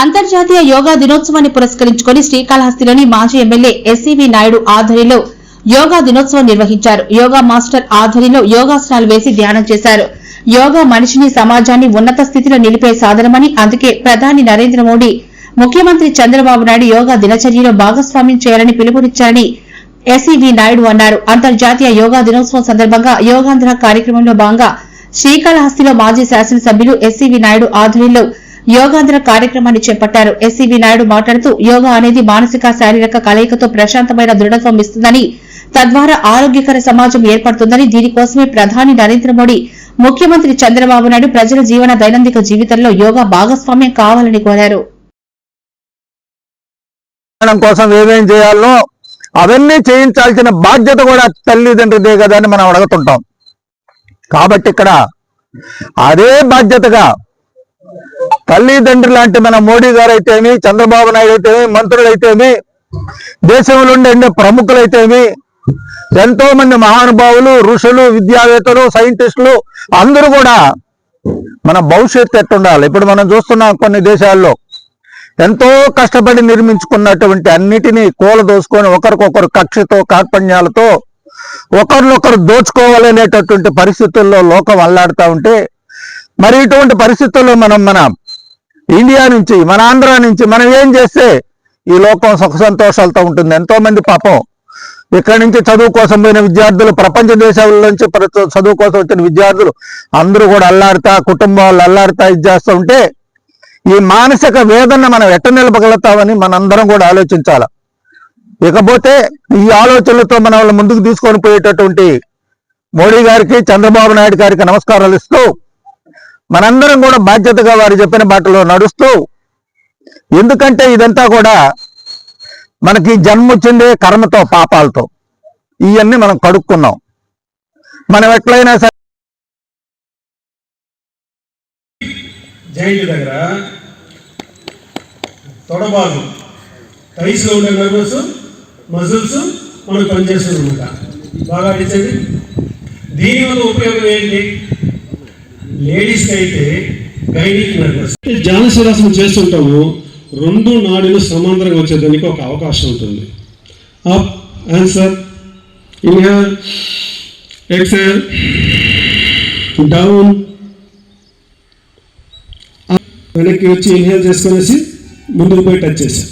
అంతర్జాతీయ యోగా దినోత్సవాన్ని పురస్కరించుకుని శ్రీకాళహస్తిలోని మాజీ ఎమ్మెల్యే ఎస్సీవి నాయుడు ఆధ్వర్యంలో యోగా దినోత్సవం నిర్వహించారు. యోగా మాస్టర్ ఆధ్వర్యంలో యోగాసనాలు వేసి ధ్యానం చేశారు. యోగా మనిషిని సమాజాన్ని ఉన్నత స్థితిలో నిలిపే సాధనమని అందుకే ప్రధాని నరేంద్ర మోడీ ముఖ్యమంత్రి చంద్రబాబు నాయుడు యోగా దినచర్యలో భాగస్వామ్యం చేయాలని పిలుపునిచ్చారని ఎస్ఈవి నాయుడు అన్నారు. అంతర్జాతీయ యోగా దినోత్సవం సందర్భంగా యోగాంధ్ర కార్యక్రమంలో భాగంగా శ్రీకాళహస్తిలో మాజీ శాసనసభ్యులు ఎస్సీవి నాయుడు ఆధ్వర్యంలో యోగాంధ్ర కార్యక్రమాన్ని చేపట్టారు. ఎస్సీవి నాయుడు మాట్లాడుతూ యోగా అనేది మానసిక శారీరక కలయికతో ప్రశాంతమైన దృఢత్వం ఇస్తుందని తద్వారా ఆరోగ్యకర సమాజం ఏర్పడుతుందని దీనికోసమే ప్రధాని నరేంద్ర మోడీ ముఖ్యమంత్రి చంద్రబాబు నాయుడు ప్రజల జీవన దైనందిక జీవితంలో యోగా భాగస్వామ్యం కావాలని కోరారు. కోసం ఏమేం చేయాలో అవన్నీ చేయించాల్సిన బాధ్యత కూడా తల్లిదండ్రులదే కదా అని మనం అడుగుతుంటాం. కాబట్టి ఇక్కడ అదే బాధ్యతగా తల్లిదండ్రులు లాంటి మన మోడీ గారు అయితేమి చంద్రబాబు నాయుడు అయితేమి మంత్రులు అయితేమి దేశంలో ఉండే ప్రముఖులైతేమి ఎంతో మంది మహానుభావులు ఋషులు విద్యావేత్తలు సైంటిస్టులు అందరూ కూడా మన భవిష్యత్తు ఎట్టుండాలి? ఇప్పుడు మనం చూస్తున్నాం కొన్ని దేశాల్లో ఎంతో కష్టపడి నిర్మించుకున్నటువంటి అన్నిటినీ కూలదోసుకొని ఒకరికొకరు కక్షతో కార్పణ్యాలతో ఒకరినొకరు దోచుకోవాలనేటటువంటి పరిస్థితుల్లో లోకం అల్లాడుతూ ఉంటే మరి ఇటువంటి పరిస్థితుల్లో మనం మన ఇండియా నుంచి మన ఆంధ్ర నుంచి మనం ఏం చేస్తే ఈ లోకం సుఖ సంతోషాలతో ఉంటుంది. ఎంతో మంది పాపం ఇక్కడి నుంచి చదువు కోసం పోయిన విద్యార్థులు ప్రపంచ దేశాల నుంచి చదువు కోసం వచ్చిన విద్యార్థులు అందరూ కూడా అల్లాడుతా కుటుంబాలు అల్లాడుతా ఇది చేస్తూ ఉంటే ఈ మానసిక వేదన మనం ఎట్ట నిలపగలుగుతామని మనందరం కూడా ఆలోచించాలి. ఇకపోతే ఈ ఆలోచనలతో మన వాళ్ళ ముందుకు తీసుకొని పోయేటటువంటి మోడీ గారికి చంద్రబాబు నాయుడు గారికి నమస్కారాలు ఇస్తూ మనందరం కూడా బాధ్యతగా వారు చెప్పిన బాటలో నడుస్తూ ఎందుకంటే ఇదంతా కూడా మనకి జన్మొచ్చిందే కర్మతో పాపాలతో. ఇవన్నీ మనం కడుక్కున్నాం. మనం ఎట్లయినా సరే జాయింట్ దగ్గర తొడబాగు. టైస్లో ఉండే నర్వస్ మజిల్స్ మనకు పనిచేస్తుంది అనమాట బాగా అడిచేది. దీనివల్ల ఉపయోగం ఏంటి? లేడీస్కి అయితే గైనిక్ నర్వస్ జానశిరాసనం చేస్తుంటాము రెండు నాడులు సమాంతరంగా వచ్చేదానికి ఒక అవకాశం ఉంటుంది. అప్ ఆన్సర్ ఇన్హేల్ ఎక్సెల్ డౌన్. వెనక్కి వచ్చి ఇన్హేల్ చేసుకునేసి ముందుకు పోయి టచ్ చేశాం.